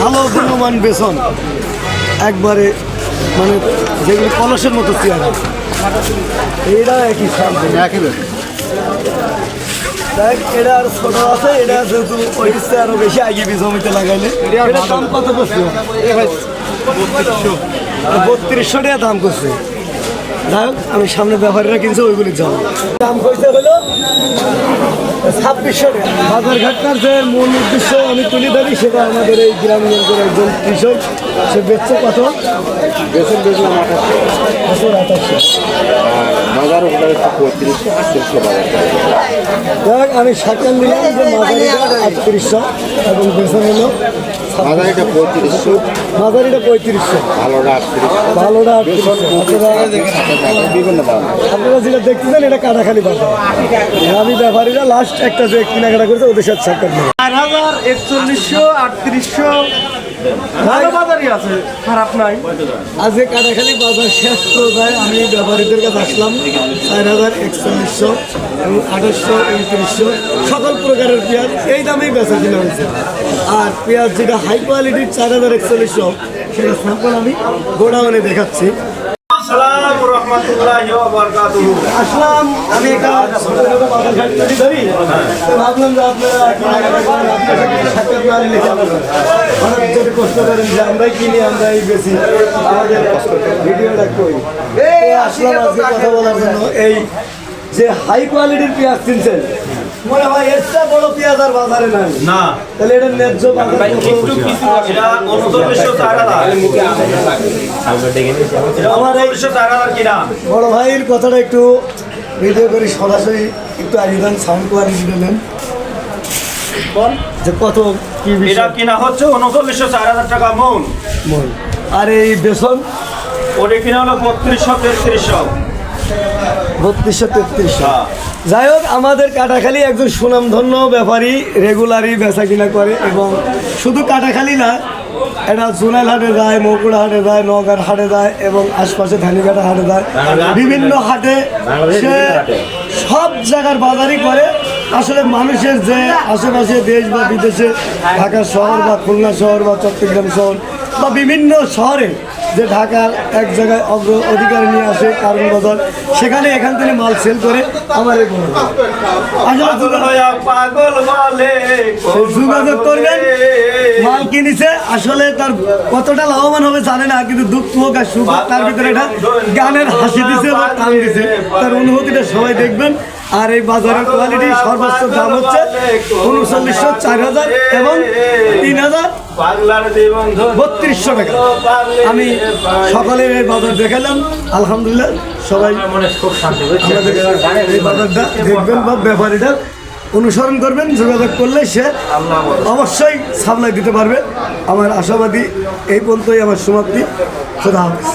ভালো গুণমান বেসন একবারে মানে যেগুলো কলসের মতো চেয়ারা। এইটা একই একই দেখ এটা আর ছোট আছে এটা যেহেতু ওই আরও বেশি আগে জমিতে লাগাইলে। এটা দাম কত করছে? বত্রিশশো টাকা দাম করছে। যাই হোক আমি সামনে ব্যাপারীরা কিনছে ওইগুলি যাব দাম কইছে হলো ছাব্বিশশো টাকা। বাজার ঘাটটার যে মূল উদ্দেশ্য আমি তুলে ধরি সেটা আমাদের এই গ্রামগঞ্জের একজন কৃষক সে বেচছে কত? বেচলাম আঠাশশো আঠাশশো। বাজার পঁয়ত্রিশশো আটত্রিশশো বাজার আমি সাকান দিলাম যে মাঝারিটা আটত্রিশশো এবং বেসন হলো বাজার পঁয়ত্রিশশো। মাঝারিটা পঁয়ত্রিশশো। ভালোটা আটত্রিশশো। ভালোটা আটত্রিশশো। বিভিন্ন দাম আপনারা যেটা দেখতেছেন এটা কাটাখালি বাজার। আমি ব্যাপারীরা লাস্ট একটা যে কেনাকাটা করেছে ওদের সাথে সাক্ষাৎ চার হাজার একচল্লিশশো আটত্রিশশো। ভালো বাজারই আছে খারাপ নাই। আজকে কাটাখালি বাজার শেষ পর্যায়ে আমি ব্যাপারীদের কাছে আসলাম। চার হাজার একচল্লিশশো এবং আঠাশশো উনত্রিশশো। সকল প্রকারের পেঁয়াজ এই দামেই বেচা কিনা হয়েছে। আর পেঁয়াজ যেটা হাই কোয়ালিটির চার হাজার একচল্লিশশো। সেটা স্যাম্পল আমি গোডাউনে দেখাচ্ছি। আসলাম আমি একটা ধরি। ভাবলাম যে আপনারা যদি কষ্ট করেন যে আমরাই কিনি আমরাই বেশি আমাদের ভিডিওটা করি। তো আসলাম আজকে কথা বলার জন্য। এই যে হাই কোয়ালিটির পেঁয়াজ কিনছেন মনে হয় এর চেয়ে বড় পেঁয়াজ আর বাজারে নাই। না। তাহলে এটা ন্যায্য বাজার কত? এটা উনচল্লিশশো চার হাজার। আমার এই উনচল্লিশশো চার হাজার কিনা বড় ভাইয়ের কথাটা একটু ভিডিও করে সরাসরি একটু আগে দেন সাউন্ড কোয়ালিটি দেন। যে কত কি এটা কিনা হচ্ছে উনচল্লিশশো চার হাজার টাকা মন। মন। আর এই বেসন? ওটা কিনা হলো বত্রিশশো তেত্রিশশো। বত্রিশশো তেত্রিশশো। যাই হোক আমাদের কাটাখালী একজন সুনামধন্য ব্যাপারী রেগুলারই বেচা কিনা করে এবং শুধু কাটাখালী না এটা জুনাইল হাটে যায় মকুড়া হাটে যায় নগার হাটে যায় এবং আশপাশে ধানিঘাটা হাটে যায় বিভিন্ন হাটে সে সব জায়গার বাজারই করে। আসলে মানুষের যে আশেপাশে দেশ বা বিদেশে ঢাকা শহর বা খুলনা শহর বা চট্টগ্রাম শহর বা বিভিন্ন শহরে যে ঢাকার এক জায়গায় অগ্র অধিকার নিয়ে আসে কারণ বাজার সেখানে এখান থেকে মাল সেল করে আমার পাগল বলে যোগাযোগ করবেন? মাল কিনেছে আসলে তার কতটা লাভবান হবে জানে না কিন্তু দুঃখ হোক আর সুখ তার ভিতরে এটা গানের হাসি দিছে বা টান দিছে। তার অনুভূতিটা সবাই দেখবেন। আর এই বাজারের কোয়ালিটি সর্বোচ্চ দাম হচ্ছে উনচল্লিশশো চার হাজার এবং তিন হাজার বত্রিশশো টাকা। আমি সকালে এই বাজার দেখালাম আলহামদুলিল্লাহ সবাই আমাদের এই বাজারটা দেখবেন বা ব্যাপারীটা অনুসরণ করবেন যোগাযোগ করলে সে অবশ্যই সাপ্লাই দিতে পারবে। আমার আশাবাদী এই পর্যন্তই আমার সমাপ্তি। খোদা হাফিজ।